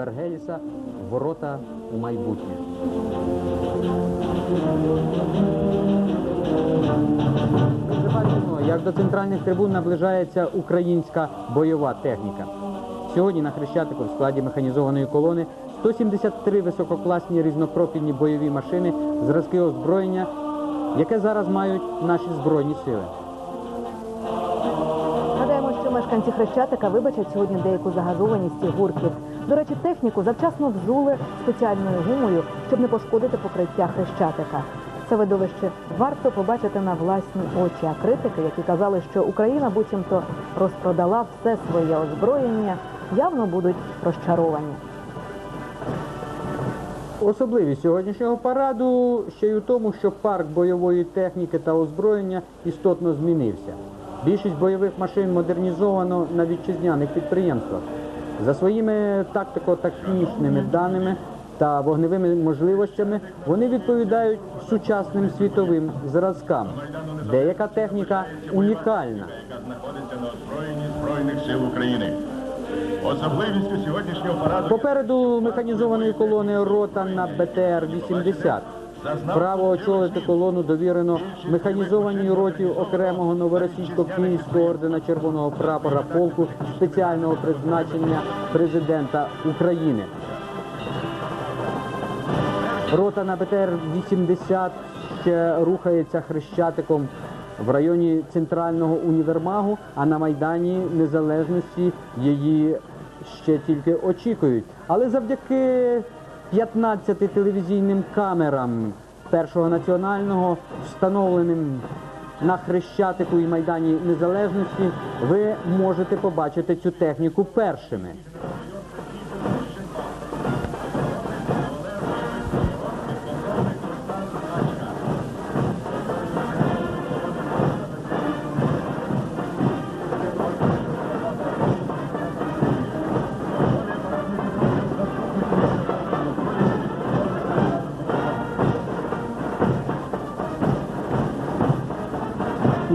Вергеліса Ворота у майбутнє. Ми бачимо, як до центральних трибун наближається українська бойова техніка. Сьогодні на Хрещатику в складі механізованої колони 173 висококласні різнопрофільні бойові машини, зразки озброєння, яке зараз мають наші збройні сили. Мешканці Хрещатика вибачать сьогодні деяку загазованість і гуркіт. До речі, техніку завчасно взули спеціальною гумою, щоб не пошкодити покриття Хрещатика. Це видовище варто побачити на власні очі. А критики, які казали, що Україна буцімто розпродала все своє озброєння, явно будуть розчаровані. Особливість сьогоднішнього параду ще й у тому, що парк бойової техніки та озброєння істотно змінився. Більшість бойових машин модернізовано на вітчизняних підприємствах. За своїми тактико-тактичними даними та вогневими можливостями вони відповідають сучасним світовим зразкам. Деяка техніка унікальна. знаходиться на озброєнні Збройних сил України. Особливістю сьогоднішнього параду Попереду механізованої колони рота на БТР-80. Право очолити колону довірено механізованій роті окремого новоросійсько-київського ордена Червоного прапора полку спеціального призначення президента України. Рота на БТР-80 рухається хрещатиком в районі центрального універмагу, а на Майдані Незалежності її ще тільки очікують. Але завдяки 15 телевізійним камерам першого національного, встановленим на Хрещатику і Майдані Незалежності, ви можете побачити цю техніку першими.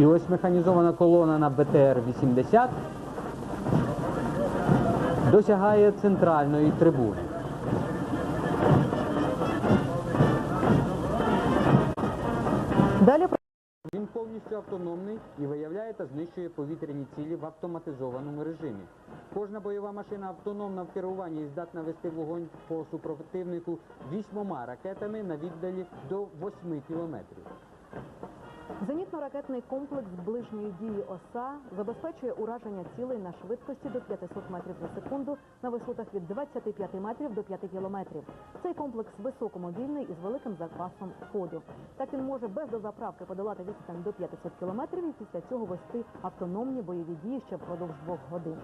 І ось механізована колона на БТР-80 досягає центральної трибуни. Далі Він повністю автономний і виявляє та знищує повітряні цілі в автоматизованому режимі. Кожна бойова машина автономна в керуванні і здатна вести вогонь по супротивнику вісьмома ракетами на віддалі до 8 кілометрів. Зенітно-ракетний комплекс ближньої дії ОСА забезпечує ураження цілей на швидкості до 500 метрів за секунду на висотах від 25 метрів до 5 кілометрів. Цей комплекс високомобільний із великим запасом ходу. Так він може без дозаправки подолати відстань до 500 кілометрів і після цього вести автономні бойові дії ще впродовж двох годин.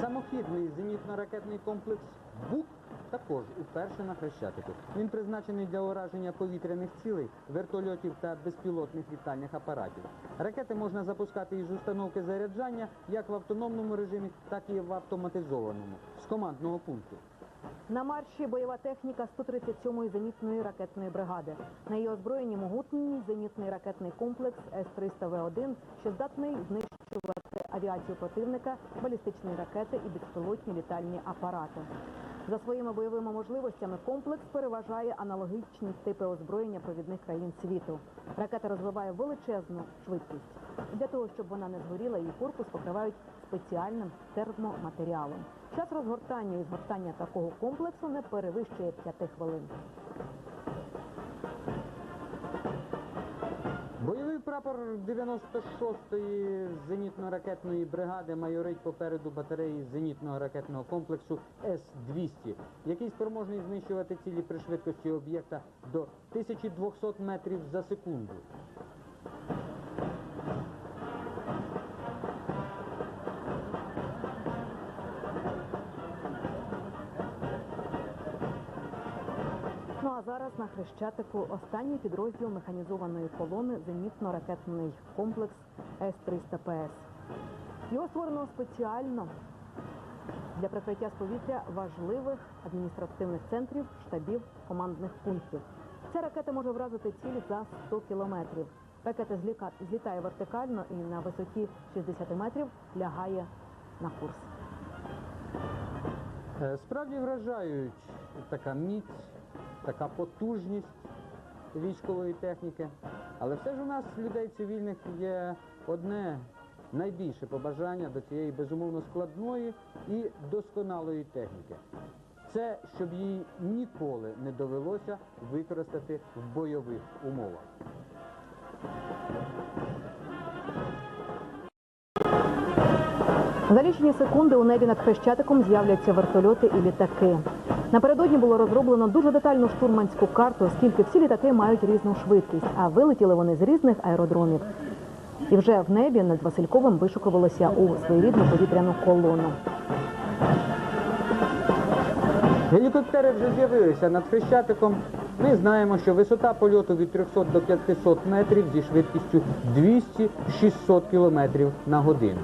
Самохідний зенітно-ракетний комплекс БУК також уперше на Хрещатику. Він призначений для ураження повітряних цілей, вертольотів та безпілотних літальних апаратів. Ракети можна запускати із установки заряджання як в автономному режимі, так і в автоматизованому з командного пункту. На марші бойова техніка 137-ї зенітної ракетної бригади. На її озброєнні могутній зенітний ракетний комплекс С-300В1, що здатний знищувати авіацію противника, балістичні ракети і безпілотні літальні апарати. За своїми бойовими можливостями комплекс переважає аналогічні типи озброєння провідних країн світу. Ракета розвиває величезну швидкість. Для того, щоб вона не згоріла, її корпус покривають спеціальним термоматеріалом. Час розгортання і згортання такого комплексу не перевищує 5 хвилин. Бойовий прапор 96-ї зенітно-ракетної бригади майорить попереду батареї зенітного ракетного комплексу С-200, який спроможний знищувати цілі при швидкості об'єкта до 1200 метрів за секунду. На Хрещатику останній підрозділ механізованої колони зенітно-ракетний комплекс С-300ПС. Його створено спеціально для прикриття з повітря важливих адміністративних центрів, штабів, командних пунктів. Ця ракета може вразити ціль за 100 кілометрів. Ракета злітає вертикально і на висоті 60 метрів лягає на курс. Е, Справді вражають така міць, така потужність військової техніки. Але все ж у нас, людей цивільних, є одне найбільше побажання до цієї безумовно складної і досконалої техніки. Це щоб її ніколи не довелося використати в бойових умовах. За лічені секунди у небі над Хрещатиком з'являться вертольоти і літаки. Напередодні було розроблено дуже детальну штурманську карту, оскільки всі літаки мають різну швидкість, а вилетіли вони з різних аеродромів. І вже в небі над Васильковим вишукувалося у своєрідну повітряну колону. Гелікоптери вже з'явилися над Хрещатиком. Ми знаємо, що висота польоту від 300 до 500 метрів зі швидкістю 200-600 км на годину.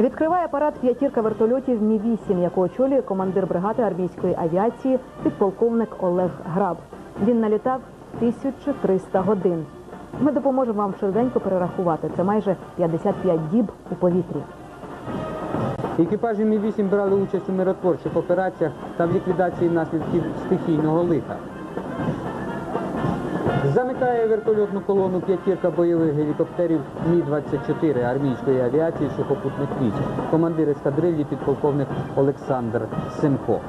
Відкриває парад п'ятірка вертольотів Мі-8, яку очолює командир бригади армійської авіації підполковник Олег Граб. Він налітав 1300 годин. Ми допоможемо вам швиденько перерахувати. Це майже 55 діб у повітрі. Екіпажі Мі-8 брали участь у миротворчих операціях та в ліквідації наслідків стихійного лиха. Замикає вертольотну колону п'ятірка бойових гелікоптерів Мі-24 армійської авіації сухопутних військ. Командир ескадрилі підполковник Олександр Семко.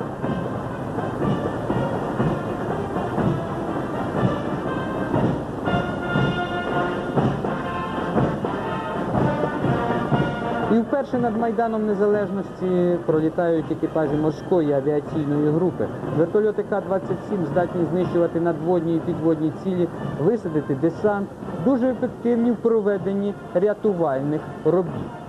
Вперше над Майданом Незалежності пролітають екіпажі морської авіаційної групи. Вертольоти К-27 здатні знищувати надводні і підводні цілі, висадити десант, дуже ефективні в проведенні рятувальних робіт.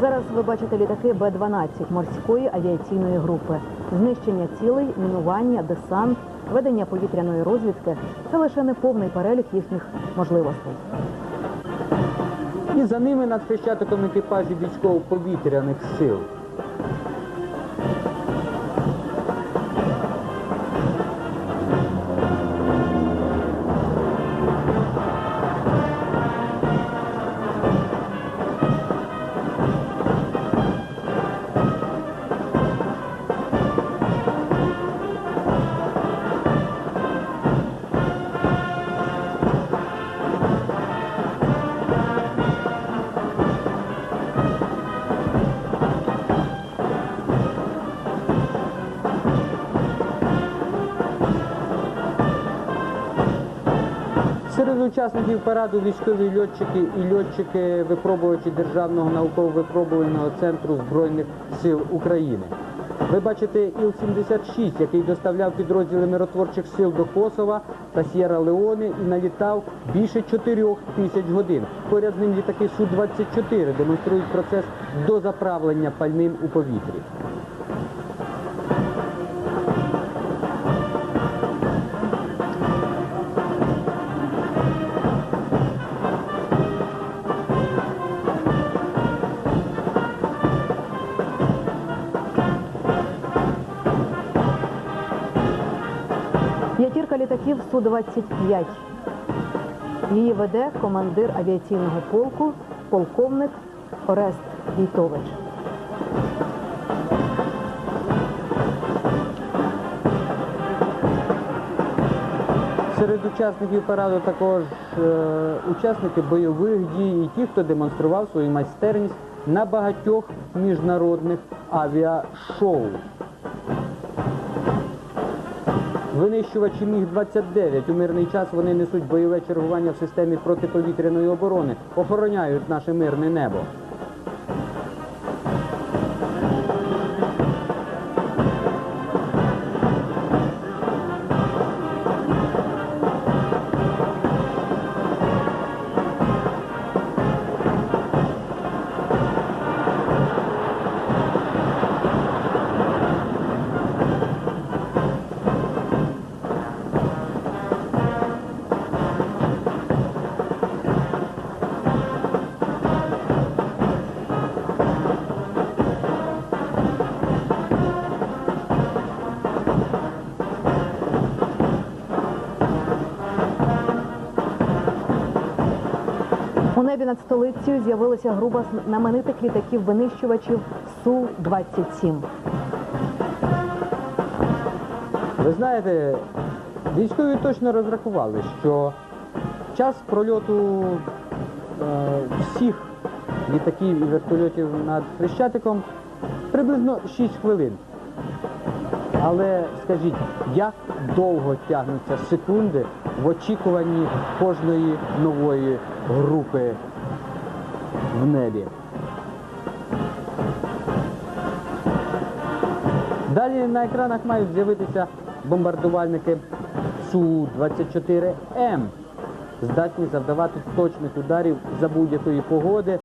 Зараз ви бачите літаки Б-12 морської авіаційної групи. Знищення цілей, мінування, десант, ведення повітряної розвідки це лише не повний перелік їхніх можливостей. І за ними над хрещатиком екіпажі військово-повітряних сил. Учасників параду військові льотчики і льотчики випробувачі Державного науково-випробувального центру Збройних сил України. Ви бачите Іл-76, який доставляв підрозділи миротворчих сил до Косова та Сєра Леоне і налітав більше 4 тисяч годин. Поряд з ним літаки Су-24 демонструють процес дозаправлення пальним у повітрі. Літаків Су-25. Її веде командир авіаційного полку, полковник Орест Війтович. Серед учасників параду також е, учасники бойових дій і ті, хто демонстрував свою майстерність на багатьох міжнародних авіашоу. Винищувачі Міг-29 у мирний час вони несуть бойове чергування в системі протиповітряної оборони, охороняють наше мирне небо. Небі над столицею з'явилася група знаменитих літаків-винищувачів Су-27. Ви знаєте, військові точно розрахували, що час прольоту е, всіх літаків і вертольотів над Хрещатиком приблизно 6 хвилин. Але скажіть, як довго тягнуться секунди в очікуванні кожної нової групи в небі? Далі на екранах мають з'явитися бомбардувальники Су-24М, здатні завдавати точних ударів за будь-якої погоди